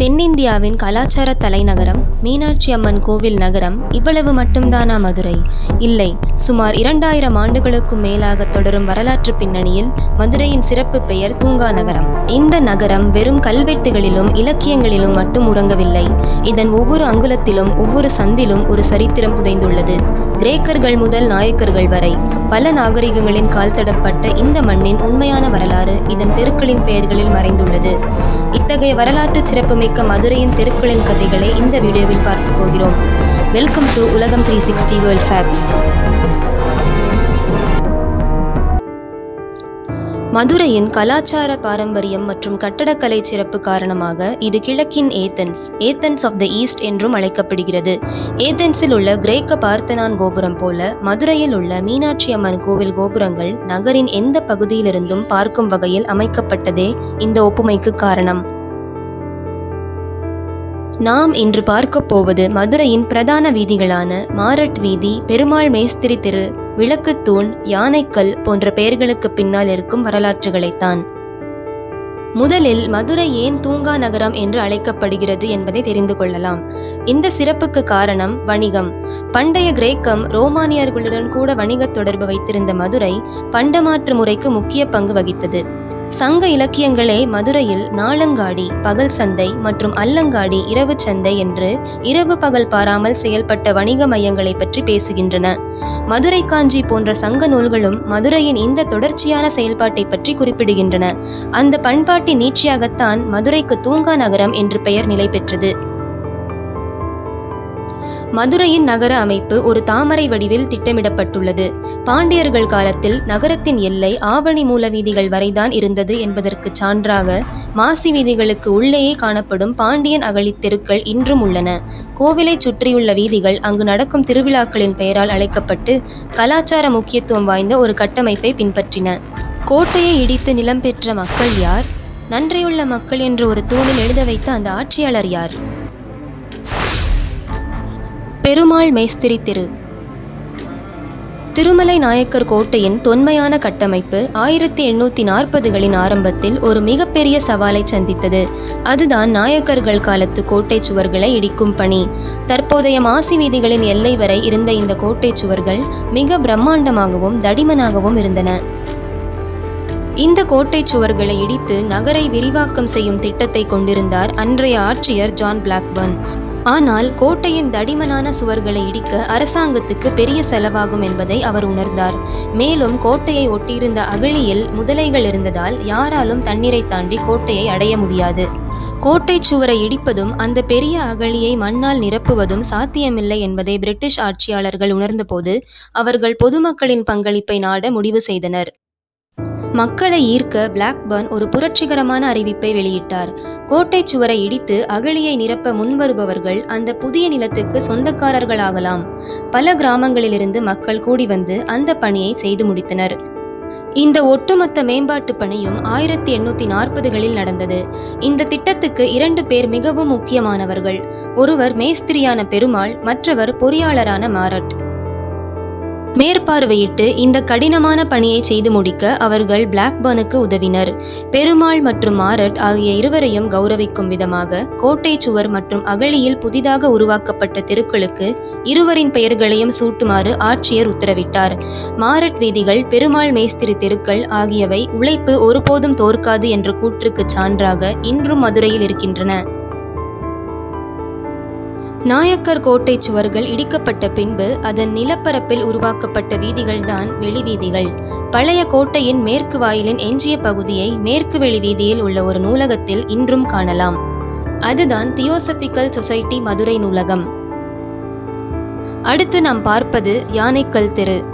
தென்னிந்தியாவின் கலாச்சார தலைநகரம் மீனாட்சி அம்மன் கோவில் நகரம் இவ்வளவு மட்டும்தானா மதுரை? இல்லை. சுமார் இரண்டாயிரம் ஆண்டுகளுக்கும் மேலாக தொடரும் வரலாற்று பின்னணியில் மதுரையின் சிறப்பு பெயர் தூங்கா நகரம். இந்த நகரம் வெறும் கல்வெட்டுகளிலும் இலக்கியங்களிலும் மட்டும் உறங்கவில்லை. இதன் ஒவ்வொரு அங்குலத்திலும் ஒவ்வொரு சந்திலும் ஒரு சரித்திரம் புதைந்துள்ளது. கிரேக்கர்கள் முதல் நாயக்கர்கள் வரை பல நாகரிகங்களின் கால் தடப்பட்ட இந்த மண்ணின் உண்மையான வரலாறு இதன் தெருக்களின் பெயர்களில் மறைந்துள்ளது. இத்தகைய வரலாற்று சிறப்புமிக்க மதுரையின் தெருக்களின் கதைகளை இந்த வீடியோ வீடியோவில் பார்க்க போகிறோம். வெல்கம் டு உலகம் த்ரீ சிக்ஸ்டி வேர்ல்ட் ஃபேக்ட்ஸ் மதுரையின் கலாச்சார பாரம்பரியம் மற்றும் கட்டடக்கலை சிறப்பு காரணமாக இது கிழக்கின் Athens Athens of the East என்றும் அழைக்கப்படுகிறது. ஏத்தன்ஸில் உள்ள கிரேக்க பார்த்தனான் கோபுரம் போல மதுரையில் உள்ள மீனாட்சி அம்மன் கோவில் கோபுரங்கள் நகரின் எந்த பகுதியிலிருந்தும் பார்க்கும் வகையில் அமைக்கப்பட்டதே இந்த ஒப்புமைக்கு காரணம். நாம் இன்று பார்க்க போவது மதுரையின் பிரதான வீதிகளான மாரட் வீதி பெருமாள் மேஸ்திரி தெரு விளக்குத்தூண் யானைக்கல் போன்ற பெயர்களுக்கு பின்னால் இருக்கும் வரலாற்றுகளைத்தான். முதலில் மதுரை ஏன் தூங்கா நகரம் என்று அழைக்கப்படுகிறது என்பதை தெரிந்து கொள்ளலாம். இந்த சிறப்புக்கு காரணம் வணிகம். பண்டைய கிரேக்கம் ரோமானியர்களுடன் கூட வணிகத் தொடர்பு வைத்திருந்த மதுரை பண்டமாற்று முறைக்கு முக்கிய பங்கு வகித்தது. சங்க இலக்கியங்களே மதுரையில் நாளங்காடி பகல் சந்தை மற்றும் அல்லங்காடி இரவு சந்தை என்று இரவு பகல் பாராமல் செயல்பட்ட வணிக மையங்களை பற்றி பேசுகின்றன. மதுரை காஞ்சி போன்ற சங்க நூல்களும் மதுரையின் இந்த தொடர்ச்சியான செயல்பாட்டை பற்றி குறிப்பிடுகின்றன. அந்த பண்பாட்டின் நீட்சியாகத்தான் மதுரைக்கு தூங்கா நகரம் என்று பெயர் நிலை பெற்றது மதுரையின் நகர அமைப்பு ஒரு தாமரை வடிவில் திட்டமிடப்பட்டுள்ளது. பாண்டியர்கள் காலத்தில் நகரத்தின் எல்லை ஆவணி மூல வீதிகள் வரைதான் இருந்தது என்பதற்கு சான்றாக மாசி வீதிகளுக்கு உள்ளேயே காணப்படும் பாண்டியன் அகழித் தெருக்கள் இன்றும் உள்ளன. கோவிலை சுற்றியுள்ள வீதிகள் அங்கு நடக்கும் திருவிழாக்களின் பெயரால் அழைக்கப்பட்டு கலாச்சார முக்கியத்துவம் வாய்ந்த ஒரு கட்டமைப்பை பின்பற்றின. கோட்டையை இடித்து நிலம் பெற்ற மக்கள் யார்? நன்றியுள்ள மக்கள் என்று ஒரு தூணில் எழுத வைத்த அந்த ஆட்சியாளர் யார்? பெருமாள் மேஸ்திரி திரு. திருமலை நாயக்கர் கோட்டையின் தொன்மையான கட்டமைப்பு ஆயிரத்தி எண்ணூற்றி நாற்பதுகளின் ஆரம்பத்தில் ஒரு மிகப்பெரிய சவாலை சந்தித்தது. அதுதான் நாயக்கர்கள் காலத்து கோட்டை சுவர்களை இடிக்கும் பணி. தற்போதைய மாசி வீதிகளின் எல்லை வரை இருந்த இந்த கோட்டை சுவர்கள் மிக பிரம்மாண்டமாகவும் தடிமனாகவும் இருந்தன. இந்த கோட்டை சுவர்களை இடித்து நகரை விரிவாக்கம் செய்யும் திட்டத்தை கொண்டிருந்தார் அன்றைய ஆட்சியர் ஜான் பிளாக்பர்ன். ஆனால் கோட்டையின் தடிமனான சுவர்களை இடிக்க அரசாங்கத்துக்கு பெரிய செலவாகும் என்பதை அவர் உணர்ந்தார். மேலும் கோட்டையை ஒட்டியிருந்த அகழியில் முதலைகள் இருந்ததால் யாராலும் தண்ணீரை தாண்டி கோட்டையை அடைய முடியாது. கோட்டை சுவரை இடிப்பதும் அந்த பெரிய அகழியை மண்ணால் நிரப்புவதும் சாத்தியமில்லை என்பதை பிரிட்டிஷ் ஆட்சியாளர்கள் உணர்ந்தபோது அவர்கள் பொதுமக்களின் பங்களிப்பை நாட முடிவு செய்தனர். மக்களை ஈர்க்க பிளாக்பர்ன் ஒரு புரட்சிகரமான அறிவிப்பை வெளியிட்டார். கோட்டை சுவரை இடித்து அகழியை நிரப்ப முன்வருபவர்கள் அந்த புதிய நிலத்துக்கு சொந்தக்காரர்களாகலாம். பல கிராமங்களிலிருந்து மக்கள் கூடி வந்து அந்த பணியை செய்து முடித்தனர். இந்த ஒட்டுமொத்த மேம்பாட்டு பணியும் ஆயிரத்தி எண்ணூத்தி நாற்பதுகளில் நடந்தது. இந்த திட்டத்துக்கு இரண்டு பேர் மிகவும் முக்கியமானவர்கள். ஒருவர் மேஸ்திரியான பெருமாள் மற்றவர் பொறியாளரான மாரட். மேற்பார்வையிட்டு இந்த கடினமான பணியை செய்து முடிக்க அவர்கள் பிளாக்பர்னுக்கு உதவினர். பெருமாள் மற்றும் மாரட் ஆகிய இருவரையும் கௌரவிக்கும் விதமாக கோட்டை சுவர் மற்றும் அகழியில் புதிதாக உருவாக்கப்பட்ட தெருக்களுக்கு இருவரின் பெயர்களையும் சூட்டுமாறு ஆட்சியர் உத்தரவிட்டார். மாரட் வீதிகள் பெருமாள் மேஸ்திரி தெருக்கள் ஆகியவை உழைப்பு ஒருபோதும் தோற்காது என்ற கூற்றுக்கு சான்றாக இன்றும் மதுரையில் இருக்கின்றன. நாயக்கர் கோட்டை சுவர்கள் இடிக்கப்பட்ட பின்பு அதன் நிலப்பரப்பில் உருவாக்கப்பட்ட வீதிகள்தான் வெளிவீதிகள் பழைய கோட்டையின் மேற்கு வாயிலின் எஞ்சிய பகுதியை மேற்கு வெளி வீதியில் உள்ள ஒரு நூலகத்தில் இன்றும் காணலாம். அதுதான் தியோசபிக்கல் சொசைட்டி மதுரை நூலகம். அடுத்து நாம் பார்ப்பது யானைக்கல் தெரு.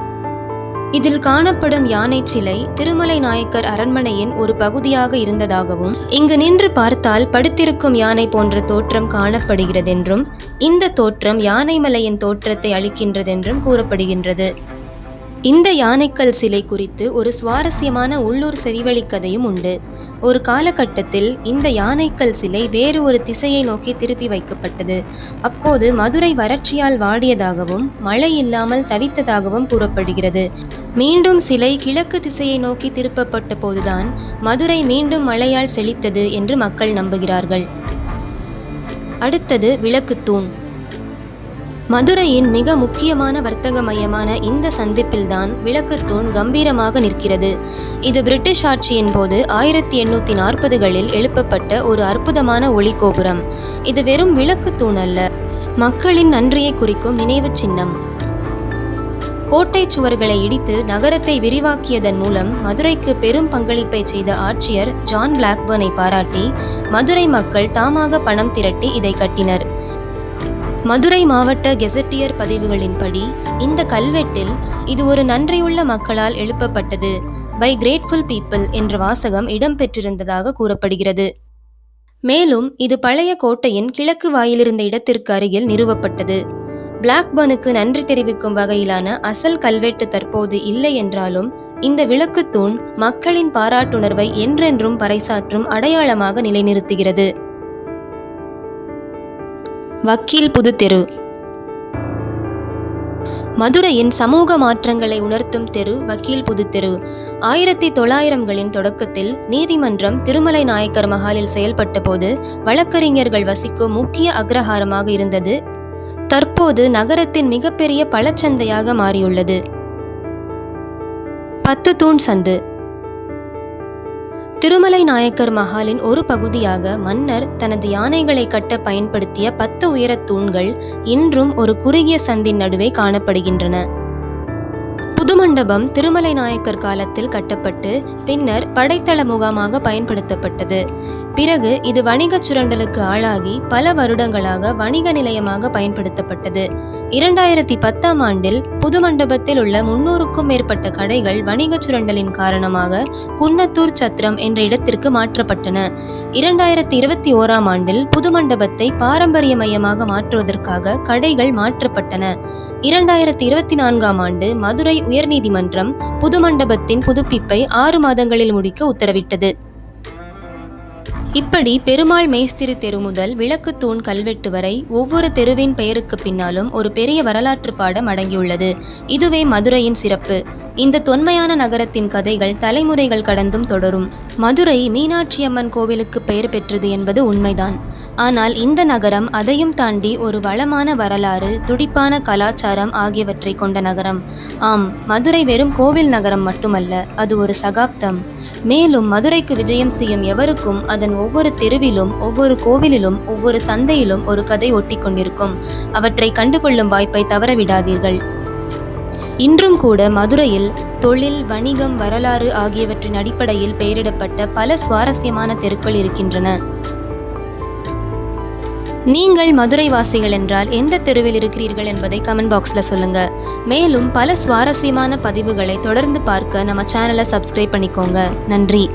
இதில் காணப்படும் யானை சிலை திருமலை நாயக்கர் அரண்மனையின் ஒரு பகுதியாக இருந்ததாகவும் இங்கு நின்று பார்த்தால் படுத்திருக்கும் யானை போன்ற தோற்றம் காணப்படுகிறதென்றும் இந்த தோற்றம் யானைமலையின் தோற்றத்தை அளிக்கின்றதென்றும் கூறப்படுகின்றது. இந்த யானைக்கல் சிலை குறித்து ஒரு சுவாரஸ்யமான உள்ளூர் செவிவழி கதையும் உண்டு. ஒரு காலகட்டத்தில் இந்த யானைக்கல் சிலை வேறு ஒரு திசையை நோக்கி திருப்பி வைக்கப்பட்டது. அப்போது மதுரை வறட்சியால் வாடியதாகவும் மழை இல்லாமல் தவித்ததாகவும் கூறப்படுகிறது. மீண்டும் சிலை கிழக்கு திசையை நோக்கி திருப்பப்பட்ட போதுதான் மதுரை மீண்டும் மழையால் செழித்தது என்று மக்கள் நம்புகிறார்கள். அடுத்தது விளக்குத்தூண் மதுரையின் மிக முக்கியமான வர்த்தக மையமான இந்த சந்திப்பில்தான் விளக்குத்தூண் கம்பீரமாக நிற்கிறது. இது பிரிட்டிஷ் ஆட்சியின் போது ஆயிரத்தி எண்ணூற்றி நாற்பதுகளில் எழுப்பப்பட்ட ஒரு அற்புதமான ஒளி கோபுரம் இது வெறும் விளக்குத்தூண் அல்ல மக்களின் நன்றியை குறிக்கும் நினைவுச் சின்னம். கோட்டை சுவர்களை இடித்து நகரத்தை விரிவாக்கியதன் மூலம் மதுரைக்கு பெரும் பங்களிப்பை செய்த ஆட்சியர் ஜான் பிளாக்பர்னை பாராட்டி மதுரை மக்கள் தாமாக பணம் திரட்டி இதை கட்டினர். மதுரை மாவட்ட கெசட்டியர் பதிவுகளின்படி இந்த கல்வெட்டில் இது ஒரு நன்றியுள்ள மக்களால் எழுப்பப்பட்டது. பை கிரேட்ஃபுல் பீப்பிள் என்ற வாசகம் இடம்பெற்றிருந்ததாக கூறப்படுகிறது. மேலும் இது பழைய கோட்டையின் கிழக்கு வாயிலிருந்த இடத்திற்கு அருகில் நிறுவப்பட்டது. பிளாக்பர்னுக்கு நன்றி தெரிவிக்கும் வகையிலான அசல் கல்வெட்டு தற்போது இல்லை என்றாலும் இந்த விளக்குத்தூண் மக்களின் பாராட்டுணர்வை என்றென்றும் பறைசாற்றும் அடையாளமாக நிலைநிறுத்துகிறது. வக்கீல் புதுத்தெரு மதுரையின் சமூக மாற்றங்களை உணர்த்தும் தெரு வக்கீல் புதுத்தெரு ஆயிரத்தி தொள்ளாயிரம்களின் தொடக்கத்தில் நீதிமன்றம் திருமலை நாயக்கர் மஹாலில் செயல்பட்ட போது வழக்கறிஞர்கள் வசிக்கும் முக்கிய அக்ரஹாரமாக இருந்தது. தற்போது நகரத்தின் மிகப்பெரிய பழச்சந்தையாக மாறியுள்ளது. பத்து தூண் சந்து. திருமலை நாயக்கர் மஹாலின் ஒரு பகுதியாக மன்னர் தனது யானைகளை கட்ட பயன்படுத்திய பத்து உயரத் தூண்கள் இன்றும் ஒரு குறுகிய சந்தின் நடுவே காணப்படுகின்றன. புதுமண்டபம் திருமலை நாயக்கர் காலத்தில் கட்டப்பட்டு பின்னர் படைத்தள முகாமாக பயன்படுத்தப்பட்டது. பிறகு இது வணிகச் சுரண்டலுக்கு ஆளாகி பல வருடங்களாக வணிக நிலையமாக பயன்படுத்தப்பட்டது. இரண்டாயிரத்தி பத்தாம் ஆண்டில் புதுமண்டபத்தில் உள்ள முன்னூறுக்கும் மேற்பட்ட கடைகள் வணிகச் சுரண்டலின் காரணமாக குன்னத்தூர் சத்திரம் என்ற இடத்திற்கு மாற்றப்பட்டன. இரண்டாயிரத்தி இருபத்தி ஓராம் ஆண்டில் புதுமண்டபத்தை பாரம்பரிய மையமாக மாற்றுவதற்காக கடைகள் மாற்றப்பட்டன. இரண்டாயிரத்தி இருபத்தி நான்காம் ஆண்டு மதுரை உயர்நீதிமன்றம் புதுமண்டபத்தின் புதுப்பிப்பை ஆறு மாதங்களில் முடிக்க உத்தரவிட்டது. இப்படி பெருமாள் மேஸ்திரி தெரு முதல் விளக்கு தூண் கல்வெட்டு வரை ஒவ்வொரு தெருவின் பெயருக்கு பின்னாலும் ஒரு பெரிய வரலாற்று பாடம் அடங்கியுள்ளது. இதுவே மதுரையின் சிறப்பு. இந்த தொன்மையான நகரத்தின் கதைகள் தலைமுறைகள் கடந்தும் தொடரும். மதுரை மீனாட்சி அம்மன் கோவிலுக்கு பெயர் பெற்றது என்பது உண்மைதான். ஆனால் இந்த நகரம் அதையும் தாண்டி ஒரு வளமான வரலாறு துடிப்பான கலாச்சாரம் ஆகியவற்றை கொண்ட நகரம். ஆம் மதுரை வெறும் கோவில் நகரம் மட்டுமல்ல அது ஒரு சகாப்தம். மேலும் மதுரைக்கு விஜயம் செய்யும் எவருக்கும் அதன் ஒவ்வொரு தெருவிலும் ஒவ்வொரு கோவிலிலும் ஒவ்வொரு சந்தையிலும் ஒரு கதை ஒட்டி கொண்டிருக்கும் அவற்றை கண்டுகொள்ளும் வாய்ப்பை தவறவிடாதீர்கள். இன்றும் கூட மதுரையில் தொழில் வணிகம் வரலாறு ஆகியவற்றின் அடிப்படையில் பெயரிடப்பட்ட பல சுவாரஸ்யமான தெருக்கள் இருக்கின்றன. நீங்கள் மதுரை வாசிகள் என்றால் எந்த தெருவில் இருக்கிறீர்கள் என்பதை கமெண்ட் பாக்ஸில் சொல்லுங்க. மேலும் பல சுவாரஸ்யமான பதிவுகளை தொடர்ந்து பார்க்க நம்ம சேனலை சப்ஸ்கிரைப் பண்ணிக்கோங்க. நன்றி.